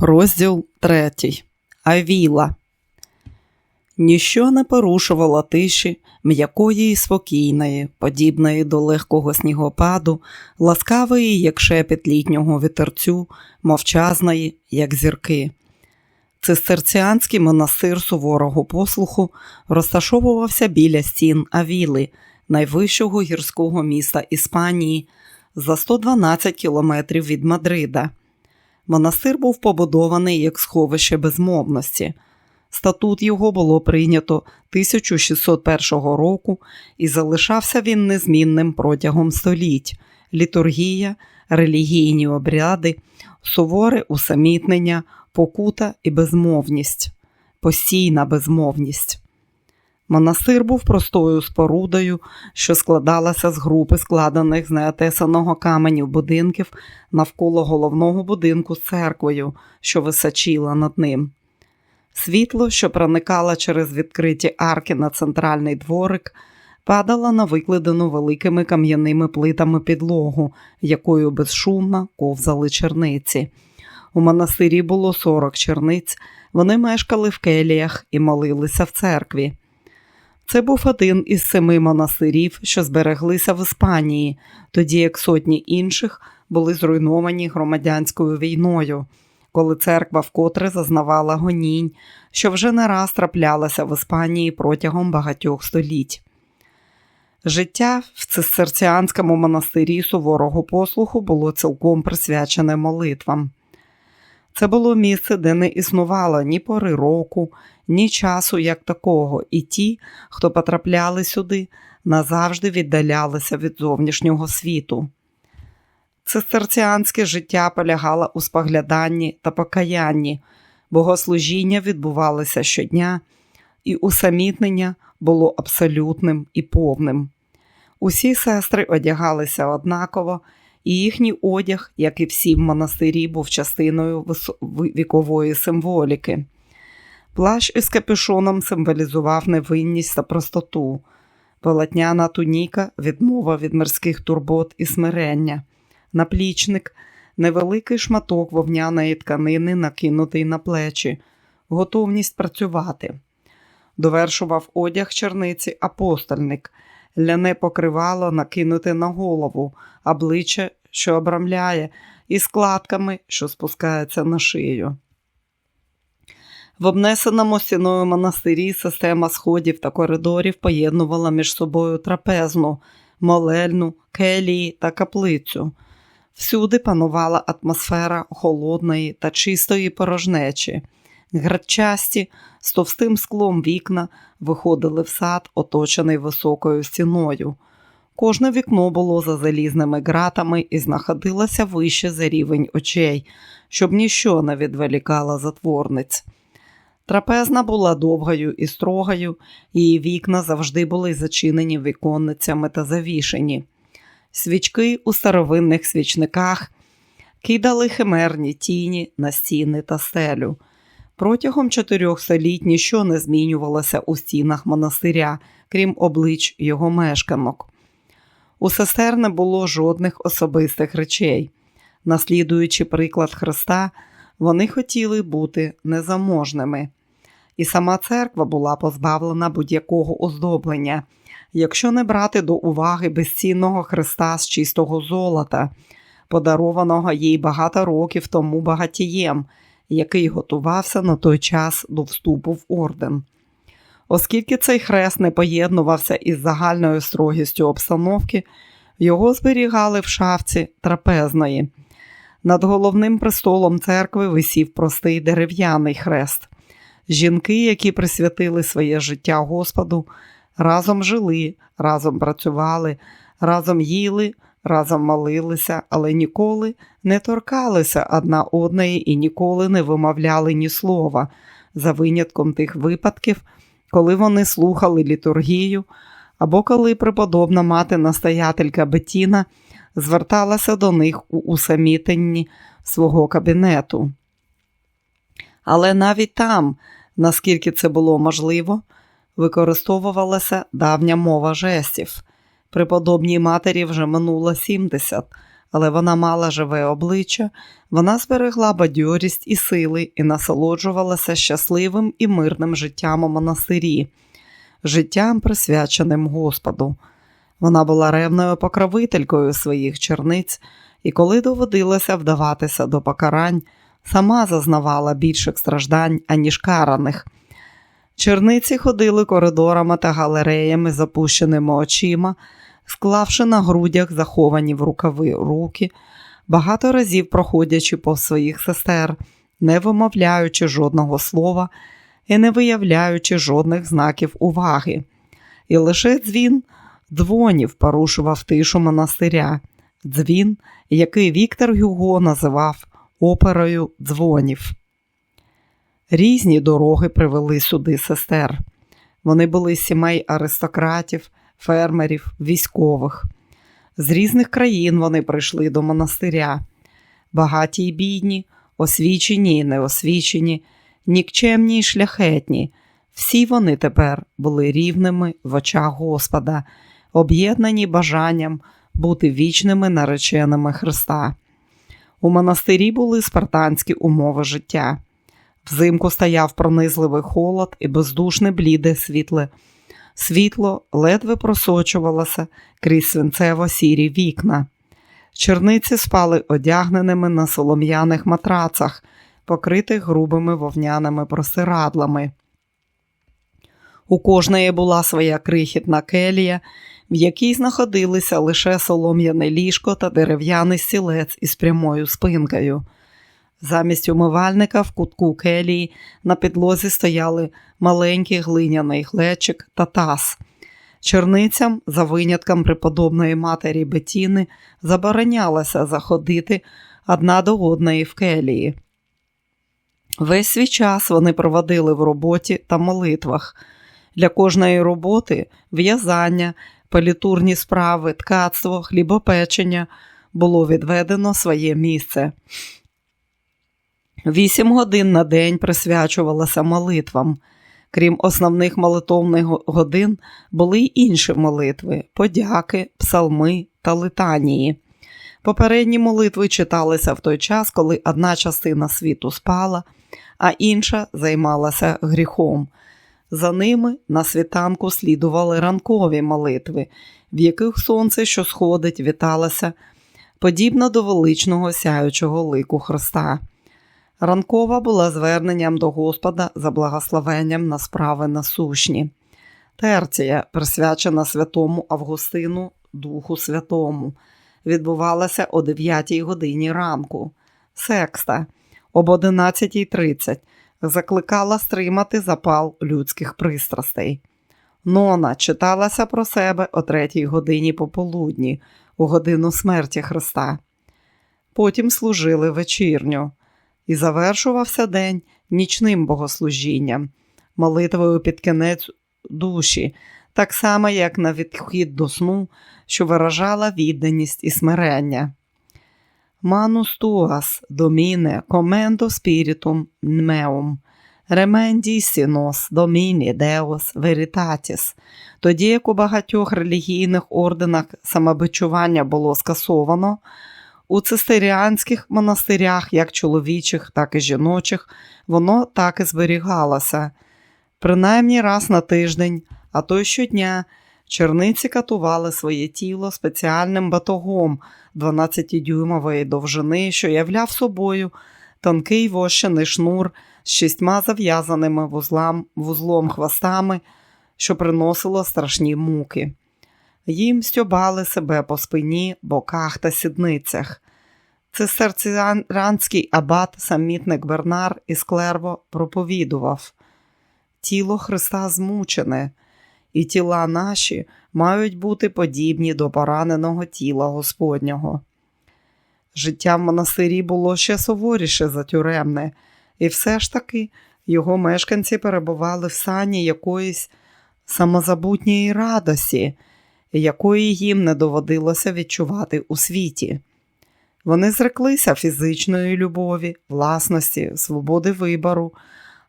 Розділ третій. Авіла. Ніщо не порушувало тиші, м'якої і спокійної, подібної до легкого снігопаду, ласкавої, як шепіт літнього вітерцю, мовчазної, як зірки. Цистерціанський монастир суворого послуху розташовувався біля стін Авіли, найвищого гірського міста Іспанії, за 112 кілометрів від Мадрида. Монастир був побудований як сховище безмовності. Статут його було прийнято 1601 року і залишався він незмінним протягом століть. Літургія, релігійні обряди, суворе усамітнення, покута і безмовність, постійна безмовність. Монастир був простою спорудою, що складалася з групи складених з неотесаного каменю будинків навколо головного будинку з церквою, що височила над ним. Світло, що проникало через відкриті арки на центральний дворик, падало на викладену великими кам'яними плитами підлогу, якою безшумно ковзали черниці. У монастирі було 40 черниць, вони мешкали в келіях і молилися в церкві. Це був один із семи монастирів, що збереглися в Іспанії, тоді як сотні інших були зруйновані громадянською війною, коли церква вкотре зазнавала гонінь, що вже не раз траплялася в Іспанії протягом багатьох століть. Життя в цистерціанському монастирі суворого послуху було цілком присвячене молитвам. Це було місце, де не існувало ні пори року, ні часу як такого, і ті, хто потрапляли сюди, назавжди віддалялися від зовнішнього світу. Цистерціанське життя полягало у спогляданні та покаянні, богослужіння відбувалося щодня, і усамітнення було абсолютним і повним. Усі сестри одягалися однаково, і їхній одяг, як і всі в монастирі, був частиною вікової символіки. Плащ із капюшоном символізував невинність та простоту, полотняна туніка відмова від мирських турбот і смирення, наплічник, невеликий шматок вовняної тканини, накинутий на плечі, готовність працювати. Довершував одяг черниці апостольник, ляне покривало накинуте на голову, обличчя, що обрамляє, і складками, що спускаються на шию. В обнесеному стіною монастирі система сходів та коридорів поєднувала між собою трапезну, молельну, келії та каплицю. Всюди панувала атмосфера холодної та чистої порожнечі. Градчасті з товстим склом вікна виходили в сад, оточений високою стіною. Кожне вікно було за залізними ґратами і знаходилося вище за рівень очей, щоб ніщо не відволікало затворниць. Трапезна була довгою і строгою, її вікна завжди були зачинені віконницями та завішені. Свічки у старовинних свічниках кидали химерні тіні на стіни та стелю. Протягом чотирьох століть ніщо не змінювалося у стінах монастиря, крім облич його мешканок. У сестер не було жодних особистих речей. Наслідуючи приклад Христа, вони хотіли бути незаможними. І сама церква була позбавлена будь-якого оздоблення, якщо не брати до уваги безцінного Христа з чистого золота, подарованого їй багато років тому багатієм, який готувався на той час до вступу в орден. Оскільки цей хрест не поєднувався із загальною строгістю обстановки, його зберігали в шафці трапезної. Над головним престолом церкви висів простий дерев'яний хрест. Жінки, які присвятили своє життя Господу, разом жили, разом працювали, разом їли, разом молилися, але ніколи не торкалися одна одної і ніколи не вимовляли ні слова, за винятком тих випадків, коли вони слухали літургію, або коли преподобна мати настоятелька Бетіна зверталася до них у усамітенні свого кабінету. Але навіть там, наскільки це було можливо, використовувалася давня мова жестів. Преподобній матері вже минуло 70, але вона мала живе обличчя, вона зберегла бадьорість і сили і насолоджувалася щасливим і мирним життям у монастирі, життям, присвяченим Господу. Вона була ревною покровителькою своїх черниць, і коли доводилося вдаватися до покарань, сама зазнавала більших страждань, аніж караних. Черниці ходили коридорами та галереями з опущеними очима, склавши на грудях заховані в рукави руки, багато разів проходячи по своїх сестер, не вимовляючи жодного слова і не виявляючи жодних знаків уваги. І лише дзвін дзвонів порушував тишу монастиря, дзвін, який Віктор Гюго називав оперою дзвонів. Різні дороги привели сюди сестер. Вони були сімей аристократів, фермерів, військових. З різних країн вони прийшли до монастиря. Багаті й бідні, освічені й неосвічені, нікчемні й шляхетні. Всі вони тепер були рівними в очах Господа, об'єднані бажанням бути вічними нареченими Христа. У монастирі були спартанські умови життя. Взимку стояв пронизливий холод і бездушне бліде світле. Світло ледве просочувалося крізь свинцево сірі вікна. Черниці спали одягненими на солом'яних матрацах, покритих грубими вовняними просирадлами. У кожної була своя крихітна келія, в якій знаходилися лише солом'яне ліжко та дерев'яний стілець із прямою спинкою. Замість умивальника в кутку келії на підлозі стояли маленький глиняний глечик та таз. Черницям, за винятком преподобної матері Бетіни, заборонялося заходити одна до одної в келії. Весь свій час вони проводили в роботі та молитвах. Для кожної роботи в'язання, політурні справи, ткацтво, хлібопечення було відведено своє місце. Вісім годин на день присвячувалося молитвам. Крім основних молитовних годин, були й інші молитви подяки, псалми та литанії. Попередні молитви читалися в той час, коли одна частина світу спала, а інша займалася гріхом. За ними на світанку слідували ранкові молитви, в яких сонце, що сходить, віталося, подібно до величного сяючого лику Христа. Ранкова була зверненням до Господа за благословенням на справи насущні. Терція, присвячена святому Августину, Духу Святому, відбувалася о 9 годині ранку. Секста об 11.30 закликала стримати запал людських пристрастей. Нона читалася про себе о 3 годині пополудні, у годину смерті Христа. Потім служили вечірню і завершувався день нічним богослужінням, молитвою під кінець душі, так само, як на відхід до сну, що виражала відданість і смирення. Манус туас доміне коменто спірітум меум, ремендісінос доміні деос веритатіс. Тоді як у багатьох релігійних орденах самобичування було скасовано, у цистеріанських монастирях, як чоловічих, так і жіночих, воно так і зберігалося. Принаймні раз на тиждень, а то й щодня, черниці катували своє тіло спеціальним батогом 12-дюймової довжини, що являв собою тонкий вощений шнур з шістьма зав'язаними вузлом, вузлом хвостами, що приносило страшні муки. Їм стьобали себе по спині, боках та сідницях. Цистерціанський абат самітник Бернар із Клерво проповідував тіло Христа змучене, і тіла наші мають бути подібні до пораненого тіла Господнього. Життя в монастирі було ще суворіше за тюремне, і все ж таки його мешканці перебували в сані якоїсь самозабутньої радості якої їм не доводилося відчувати у світі. Вони зреклися фізичної любові, власності, свободи вибору,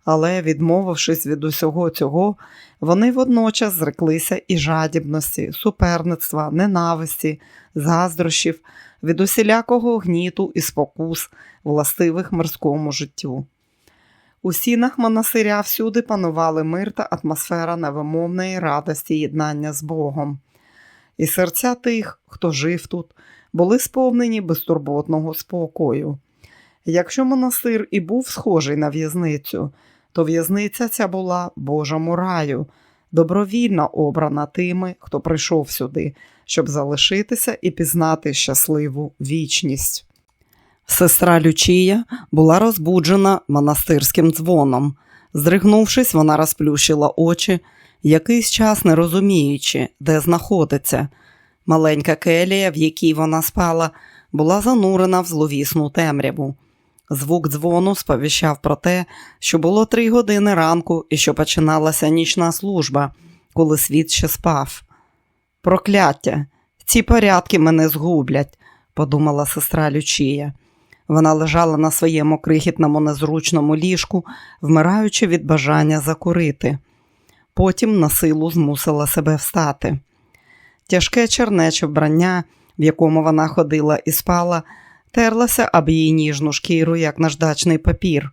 але, відмовившись від усього цього, вони водночас зреклися і жадібності, суперництва, ненависті, заздрощів, від усілякого гніту і спокус, властивих морському життю. У сінах монастиря всюди панували мир та атмосфера невимовної радості єднання з Богом. І серця тих, хто жив тут, були сповнені безтурботного спокою. Якщо монастир і був схожий на в'язницю, то в'язниця ця була Божому раю, добровільно обрана тими, хто прийшов сюди, щоб залишитися і пізнати щасливу вічність. Сестра Лючія була розбуджена монастирським дзвоном. Здригнувшись, вона розплющила очі, якийсь час не розуміючи, де знаходиться. Маленька келія, в якій вона спала, була занурена в зловісну темряву. Звук дзвону сповіщав про те, що було три години ранку і що починалася нічна служба, коли світ ще спав. Прокляття, ці порядки мене згублять, подумала сестра Лючія. Вона лежала на своєму крихітному незручному ліжку, вмираючи від бажання закурити. Потім на силу змусила себе встати. Тяжке чернече вбрання, в якому вона ходила і спала, терлася об її ніжну шкіру, як наждачний папір.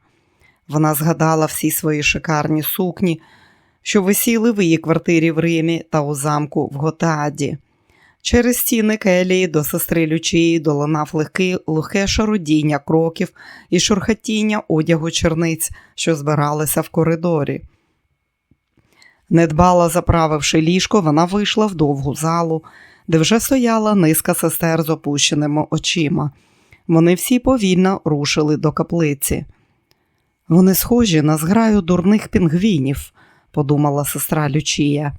Вона згадала всі свої шикарні сукні, що висіли в її квартирі в Римі та у замку в Готаді. Через стіни келії до сестри Лючії долинав легкий лухе шарудіння кроків і шурхатіння одягу черниць, що збиралися в коридорі. Недбало заправивши ліжко, вона вийшла в довгу залу, де вже стояла низка сестер з опущеними очима. Вони всі повільно рушили до каплиці. Вони схожі на зграю дурних пінгвінів, подумала сестра Лючія.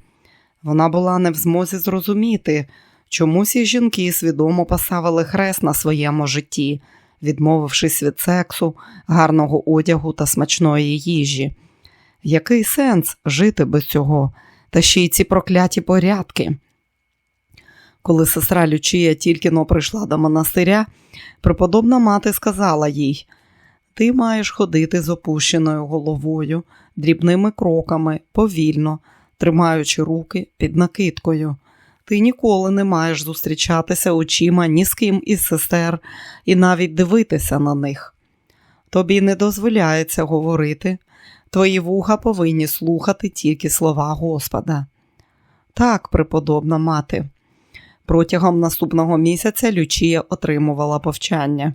Вона була не в змозі зрозуміти, чому всі жінки свідомо поставили хрест на своєму житті, відмовившись від сексу, гарного одягу та смачної їжі. Який сенс жити без цього, та ще й ці прокляті порядки? Коли сестра Лючія тільки но прийшла до монастиря, преподобна мати сказала їй: Ти маєш ходити з опущеною головою, дрібними кроками, повільно, тримаючи руки під накидкою. Ти ніколи не маєш зустрічатися очима ні з ким із сестер і навіть дивитися на них. Тобі не дозволяється говорити, твої вуха повинні слухати тільки слова Господа. Так, преподобна мати. Протягом наступного місяця Лючія отримувала повчання.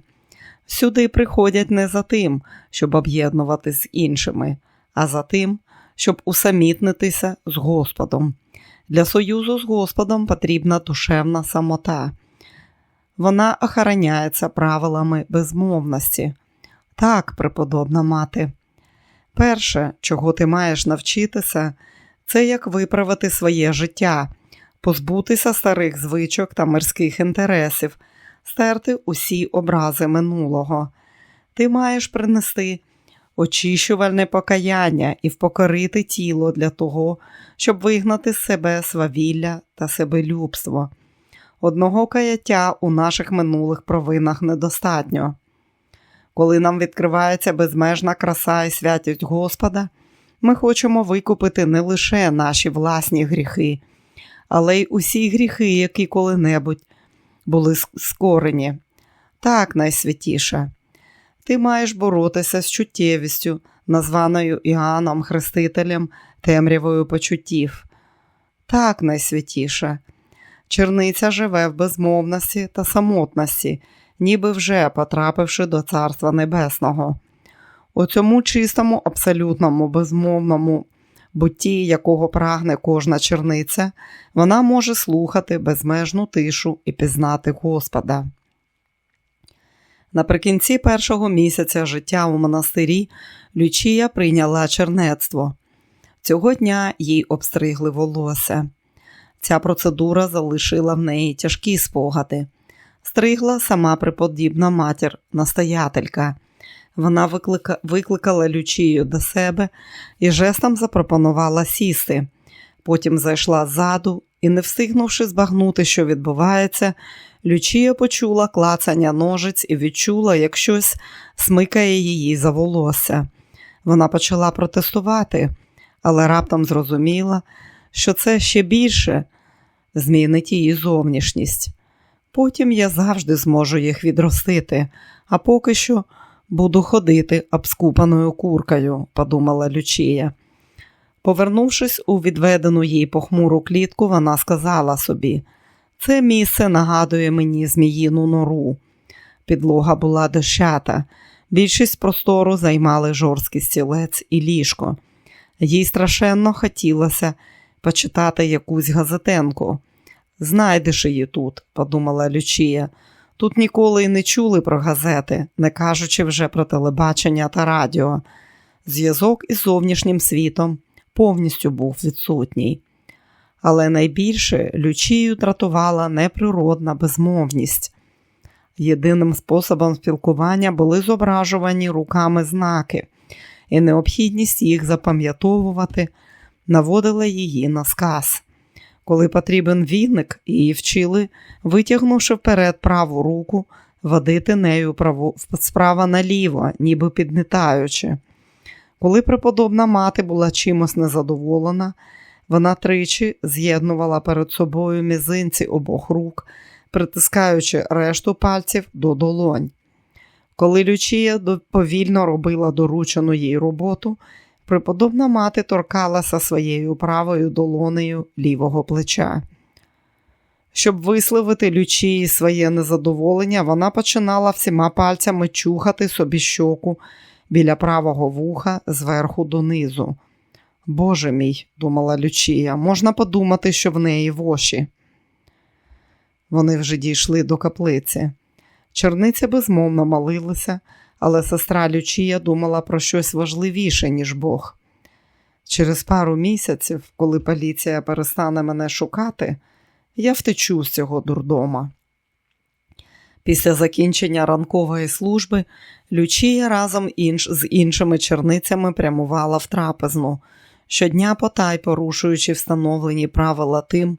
Сюди приходять не за тим, щоб об'єднувати з іншими, а за тим, щоб усамітнитися з Господом. Для союзу з Господом потрібна душевна самота. Вона охороняється правилами безмовності. Так, преподобна мати. Перше, чого ти маєш навчитися, це як виправити своє життя, позбутися старих звичок та мирських інтересів, стерти усі образи минулого. Ти маєш принести очищувальне покаяння і впокорити тіло для того, щоб вигнати з себе свавілля та себелюбство. Одного каяття у наших минулих провинах недостатньо. Коли нам відкривається безмежна краса і святість Господа, ми хочемо викупити не лише наші власні гріхи, але й усі гріхи, які коли-небудь були скорені. Так, найсвятіше. Ти маєш боротися з чуттєвістю, названою Іоанном Хрестителем темрявою почуттів. Так, найсвятіше. Черниця живе в безмовності та самотності, ніби вже потрапивши до Царства Небесного. У цьому чистому, абсолютному, безмовному бутті, якого прагне кожна черниця, вона може слухати безмежну тишу і пізнати Господа. Наприкінці першого місяця життя у монастирі Лючія прийняла чернецтво. Цього дня їй обстригли волосся. Ця процедура залишила в неї тяжкі спогади. Стригла сама преподібна матір, настоятелька. Вона виклика... викликала Лючію до себе і жестом запропонувала сісти. Потім зайшла ззаду і, не встигнувши збагнути, що відбувається, Лючія почула клацання ножиць і відчула, як щось смикає її за волосся. Вона почала протестувати, але раптом зрозуміла, що це ще більше змінить її зовнішність. Потім я завжди зможу їх відростити, а поки що буду ходити обскупаною куркою, подумала Лючія. Повернувшись у відведену їй похмуру клітку, вона сказала собі це місце нагадує мені зміїну нору. Підлога була дощата, більшість простору займали жорсткий стілець і ліжко. Їй страшенно хотілося почитати якусь газетенку. Знайдеш її тут, подумала Лючія. Тут ніколи й не чули про газети, не кажучи вже про телебачення та радіо. Зв'язок із зовнішнім світом повністю був відсутній. Але найбільше Лючію дратувала неприродна безмовність. Єдиним способом спілкування були зображувані руками знаки, і необхідність їх запам'ятовувати наводила її на сказ. Коли потрібен віник, її вчили, витягнувши вперед праву руку, водити нею право, справа наліво, ніби піднітаючи. Коли преподобна мати була чимось незадоволена, вона тричі з'єднувала перед собою мізинці обох рук, притискаючи решту пальців до долонь. Коли Лючія повільно робила доручену їй роботу, преподобна мати торкалася своєю правою долонею лівого плеча. Щоб висловити Лючії своє незадоволення, вона починала всіма пальцями чухати собі щоку біля правого вуха зверху донизу. Боже мій, думала Лючія, можна подумати, що в неї воші. Вони вже дійшли до каплиці. Черниця безмовно молилася, але сестра Лючія думала про щось важливіше, ніж Бог. Через пару місяців, коли поліція перестане мене шукати, я втечу з цього дурдома. Після закінчення ранкової служби Лючія разом інш, з іншими черницями прямувала в трапезну, щодня потай порушуючи встановлені правила тим,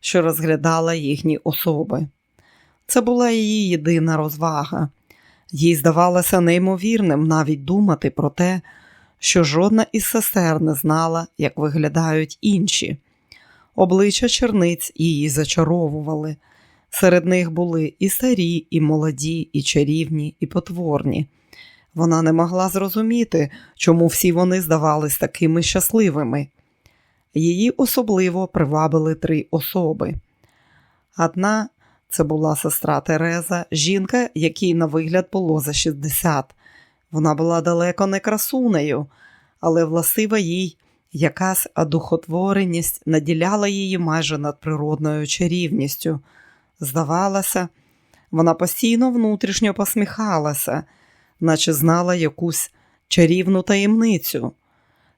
що розглядала їхні особи. Це була її єдина розвага. Їй здавалося неймовірним навіть думати про те, що жодна із сестер не знала, як виглядають інші. Обличчя черниць її зачаровували. Серед них були і старі, і молоді, і чарівні, і потворні. Вона не могла зрозуміти, чому всі вони здавались такими щасливими. Її особливо привабили три особи. Одна це була сестра Тереза, жінка, якій на вигляд було за 60. Вона була далеко не красунею, але властива їй якась одухотвореність наділяла її майже надприродною чарівністю. Здавалося, вона постійно внутрішньо посміхалася, наче знала якусь чарівну таємницю.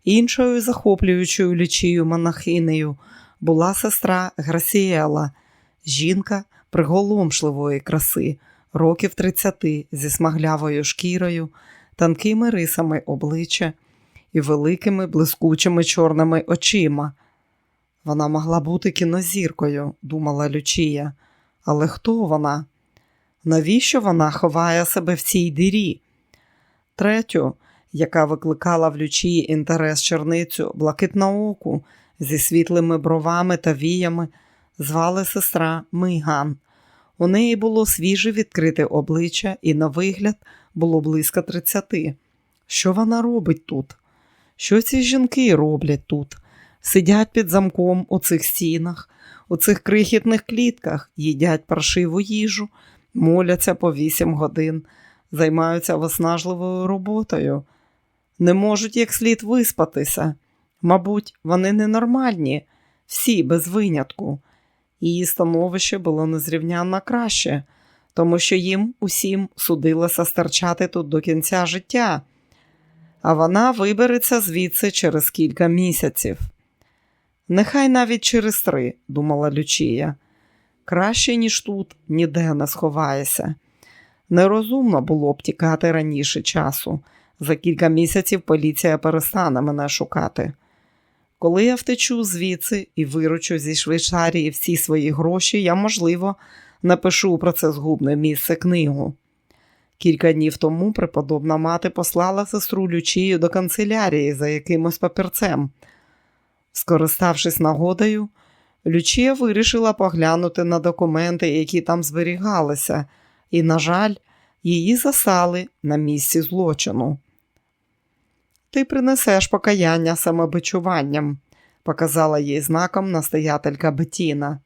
Іншою захоплюючою лічію монахинею була сестра Грасіела, жінка приголомшливої краси, років 30 зі смаглявою шкірою, тонкими рисами обличчя і великими блискучими чорними очима. Вона могла бути кінозіркою, думала Лючія. Але хто вона? Навіщо вона ховає себе в цій дирі? Третю, яка викликала в Лючії інтерес черницю блакитнооку зі світлими бровами та віями, звали сестра Мийган. У неї було свіже відкрите обличчя, і, на вигляд, було близько тридцяти. Що вона робить тут? Що ці жінки роблять тут? Сидять під замком у цих стінах, у цих крихітних клітках, їдять паршиву їжу, моляться по вісім годин, займаються виснажливою роботою, не можуть як слід виспатися. Мабуть, вони ненормальні, всі без винятку. Її становище було незрівнянно краще, тому що їм усім судилося старчати тут до кінця життя, а вона вибереться звідси через кілька місяців. Нехай навіть через три, думала Лючія. Краще, ніж тут, ніде не сховаєшся. Нерозумно було б тікати раніше часу. За кілька місяців поліція перестане мене шукати. Коли я втечу звідси і виручу зі Швейцарії всі свої гроші, я, можливо, напишу про це згубне місце книгу. Кілька днів тому преподобна мати послала сестру Лючію до канцелярії за якимось папірцем. Скориставшись нагодою, Лючія вирішила поглянути на документи, які там зберігалися, і, на жаль, її засали на місці злочину. Ти принесеш покаяння самобичуванням, показала їй знаком настоятелька Бетіна.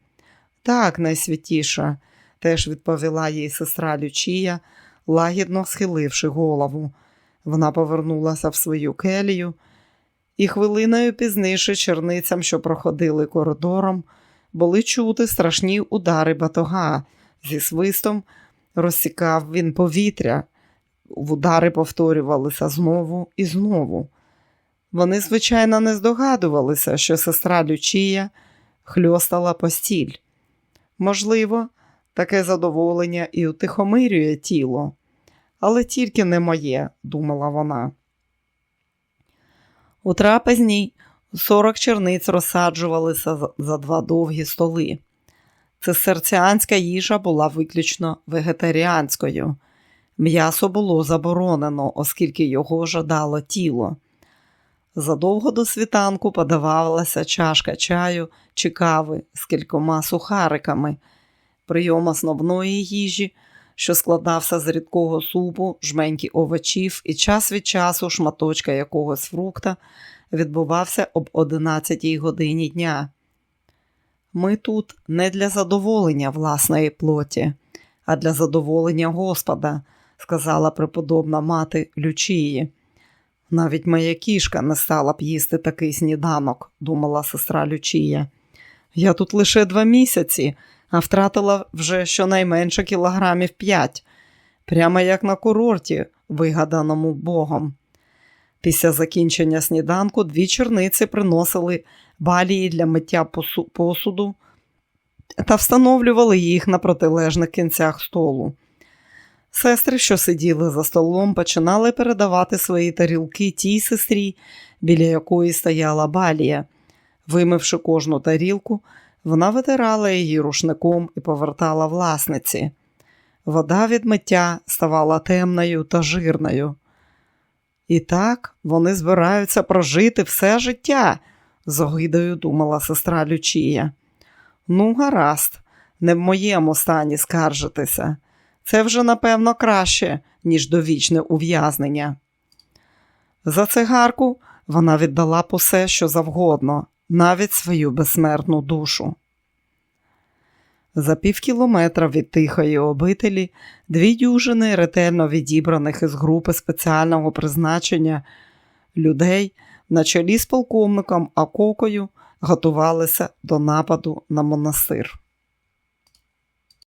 Так, найсвятіша, теж відповіла їй сестра Лючія, лагідно схиливши голову. Вона повернулася в свою келію, і хвилиною пізніше черницям, що проходили коридором, були чути страшні удари батога. Зі свистом розсікав він повітря. Удари повторювалися знову і знову. Вони, звичайно, не здогадувалися, що сестра Лючія хльостала постіль. Можливо, таке задоволення і утихомирює тіло, але тільки не моє, думала вона. У трапезній сорок черниць розсаджувалися за два довгі столи. Цистерціанська їжа була виключно вегетаріанською. М'ясо було заборонено, оскільки його жадало тіло. Задовго до світанку подавалася чашка чаю чи кави з кількома сухариками, прийом основної їжі, що складався з рідкого супу, жменьки овочів і час від часу шматочка якогось фрукта, відбувався об 11 годині дня. Ми тут не для задоволення власної плоті, а для задоволення Господа, сказала преподобна мати Лючії. Навіть моя кішка не стала б їсти такий сніданок, думала сестра Лючія. Я тут лише два місяці, а втратила вже щонайменше кілограмів п'ять, прямо як на курорті, вигаданому Богом. Після закінчення сніданку дві черниці приносили балії для миття посуду та встановлювали їх на протилежних кінцях столу. Сестри, що сиділи за столом, починали передавати свої тарілки тій сестрі, біля якої стояла балія. Вимивши кожну тарілку, вона витирала її рушником і повертала власниці. Вода від миття ставала темною та жирною. І так вони збираються прожити все життя, з огидою думала сестра Лючія. Ну, гаразд, не в моєму стані скаржитися. Це вже, напевно, краще, ніж довічне ув'язнення. За цигарку вона віддала б усе, що завгодно, навіть свою безсмертну душу. За пів кілометра від тихої обителі дві дюжини ретельно відібраних із групи спеціального призначення людей на чолі з полковником Акокою готувалися до нападу на монастир.